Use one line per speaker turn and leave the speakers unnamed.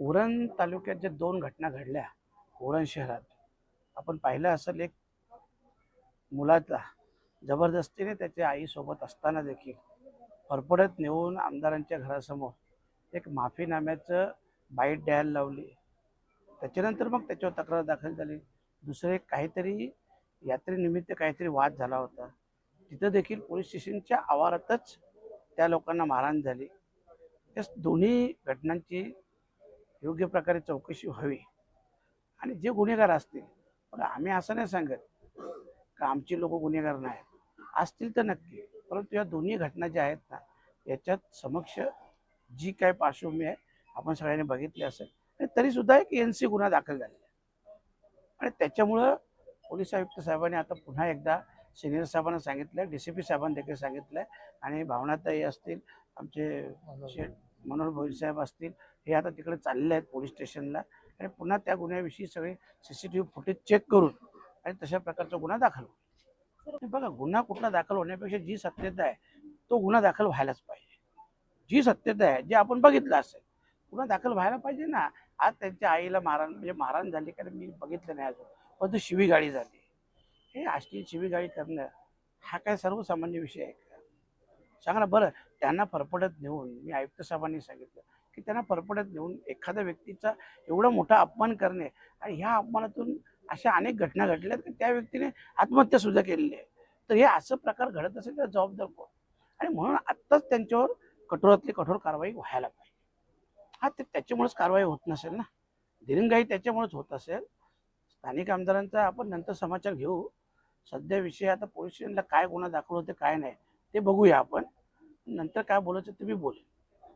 उरण तालुक्यात ज्या दोन घटना घडल्या उरण शहरात आपण पाहिलं असेल एक मुलाचा जबरदस्तीने त्याच्या आईसोबत असताना देखील फरफडत नेऊन आमदारांच्या घरासमोर एक माफीनाम्याचं बाईट द्यायला लावली. त्याच्यानंतर मग त्याच्यावर तक्रार दाखल झाली. दुसरं एक काहीतरी यात्रेनिमित्त काहीतरी वाद झाला होता. तिथं देखील पोलीस स्टेशनच्या आवारातच त्या लोकांना मारहाण झाली. या दोन्ही घटनांची योग्य प्रकारे चौकशी व्हावी. आणि जे गुन्हेगार असतील पण आम्ही असं नाही सांगत का आमचे लोक गुन्हेगार नाहीत. असतील तर नक्की परंतु या दोन्ही घटना ज्या आहेत ना याच्यात समक्ष जी काय पार्श्वभूमी आहे आपण सगळ्यांनी बघितली असेल. आणि तरीसुद्धा एक एन सी गुन्हा दाखल झालेला आहे. आणि त्याच्यामुळं पोलीस आयुक्त साहेबांनी आता पुन्हा एकदा सिनियर साहेबांना सांगितलं डी सी पी साहेबांना देखील सांगितलं आणि भावनाताई असतील आमचे मनोहर भोईर साहेब असतील हे आता तिकडे चालले आहेत पोलीस स्टेशनला. आणि पुन्हा त्या गुन्ह्याविषयी सगळे C C T V footage check करून आणि तशा प्रकारचा गुन्हा दाखल होईल बघा गुन्हा कुठला दाखल होण्यापेक्षा जी सत्यता आहे तो गुन्हा दाखल व्हायलाच पाहिजे. जी सत्यता आहे जे आपण बघितलं असेल गुन्हा दाखल व्हायला पाहिजे ना. आज त्यांच्या आईला मारहाण म्हणजे मारहाण झाली कारण मी बघितलं नाही अजून. पण शिवी गाडी झाली. हे आजची शिवीगाळी करणं हा काय सर्वसामान्य विषय आहे का? सांगा ना बरं. त्यांना फरफडत नेऊन मी आयुक्त साहेबांनी सांगितलं की त्यांना फरफडत नेऊन एखाद्या व्यक्तीचा एवढा मोठा अपमान करणे आणि ह्या अपमानातून अशा अनेक घटना घडल्या की त्या व्यक्तीने आत्महत्या सुद्धा केलेली आहे. तर हे असं प्रकार घडत असेल तर जबाबदार कोण? आणि म्हणून आत्ताच त्यांच्यावर कठोरातली कठोर कारवाई व्हायला पाहिजे. हा ते त्याच्यामुळेच कारवाई होत नसेल ना? दिरंगाई त्याच्यामुळेच होत असेल. स्थानिक आमदारांचा आपण नंतर समाचार घेऊ. सध्या विषय आता पोलीस स्टेशनला काय गुन्हा दाखल होते काय नाही ते बघूया आपण. नंतर काय बोलायचं ते मी बोलेन.